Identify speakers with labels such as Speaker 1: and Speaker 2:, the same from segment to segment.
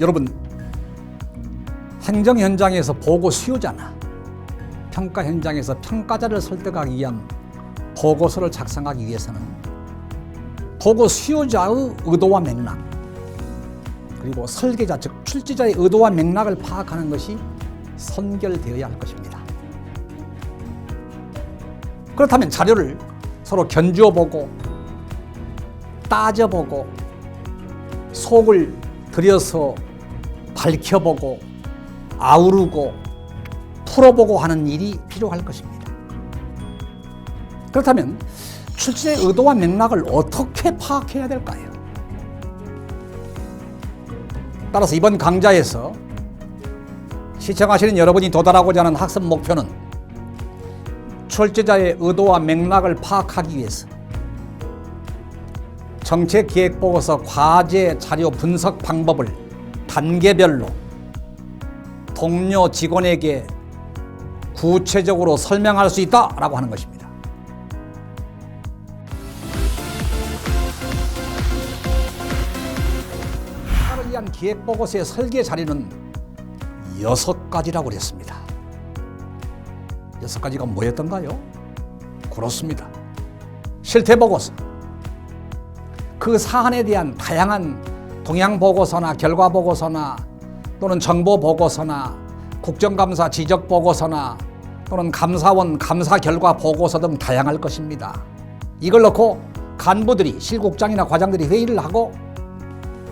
Speaker 1: 여러분 행정 현장에서 보고 수요자나 평가 현장에서 평가자를 설득하기 위한 보고서를 작성하기 위해서는 보고 수요자의 의도와 맥락 그리고 설계자 즉 출제자의 의도와 맥락을 파악하는 것이 선결되어야 할 것입니다. 그렇다면 자료를 서로 견주어 보고 따져보고 속을 들여서 밝혀보고 아우르고 풀어보고 하는 일이 필요할 것입니다. 그렇다면 출제의 의도와 맥락을 어떻게 파악해야 될까요? 따라서 이번 강좌에서 시청하시는 여러분이 도달하고자 하는 학습 목표는 출제자의 의도와 맥락을 파악하기 위해서 정책기획보고서 과제 자료 분석 방법을 단계별로 동료 직원에게 구체적으로 설명할 수 있다라고 하는 것입니다. 위한 기획보고서의 설계 자료는 여섯 가지라고 그랬습니다. 여섯 가지가 뭐였던가요? 그렇습니다. 실태 보고서, 그 사안에 대한 다양한 동향 보고서나 결과 보고서나 또는 정보 보고서나 국정감사 지적 보고서나 또는 감사원 감사 결과 보고서 등 다양할 것입니다. 이걸 놓고 간부들이 실국장이나 과장들이 회의를 하고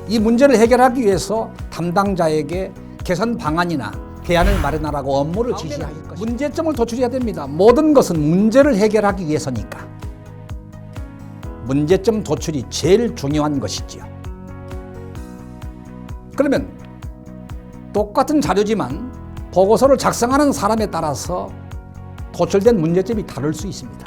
Speaker 1: 이 문제를 해결하기 위해서 담당자에게 개선 방안이나 대안을 마련하라고 업무를 지시할 것입니다. 문제점을 도출해야 됩니다. 모든 것은 문제를 해결하기 위해서니까. 문제점 도출이 제일 중요한 것이지요. 그러면 똑같은 자료지만 보고서를 작성하는 사람에 따라서 도출된 문제점이 다를 수 있습니다.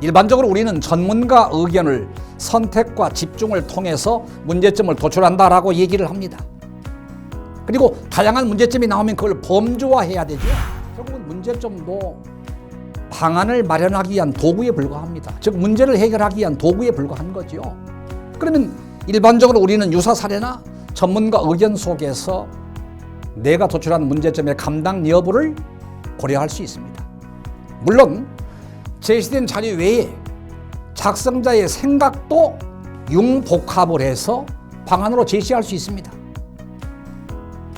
Speaker 1: 일반적으로 우리는 전문가 의견을 선택과 집중을 통해서 문제점을 도출한다라고 얘기를 합니다. 그리고 다양한 문제점이 나오면 그걸 범주화해야 되죠. 결국은 문제점도 방안을 마련하기 위한 도구에 불과합니다. 즉 문제를 해결하기 위한 도구에 불과한 거죠. 그러면 일반적으로 우리는 유사 사례나 전문가 의견 속에서 내가 도출한 문제점의 감당 여부를 고려할 수 있습니다. 물론 제시된 자료 외에 작성자의 생각도 융복합을 해서 방안으로 제시할 수 있습니다.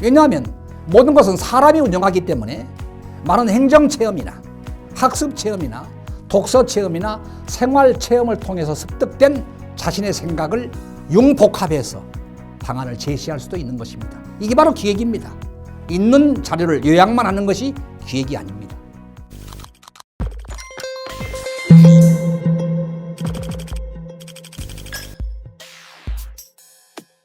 Speaker 1: 왜냐하면 모든 것은 사람이 운영하기 때문에 많은 행정 체험이나 학습 체험이나 독서 체험이나 생활 체험을 통해서 습득된 자신의 생각을 융복합해서 방안을 제시할 수도 있는 것입니다. 이게 바로 기획입니다. 있는 자료를 요약만 하는 것이 기획이 아닙니다.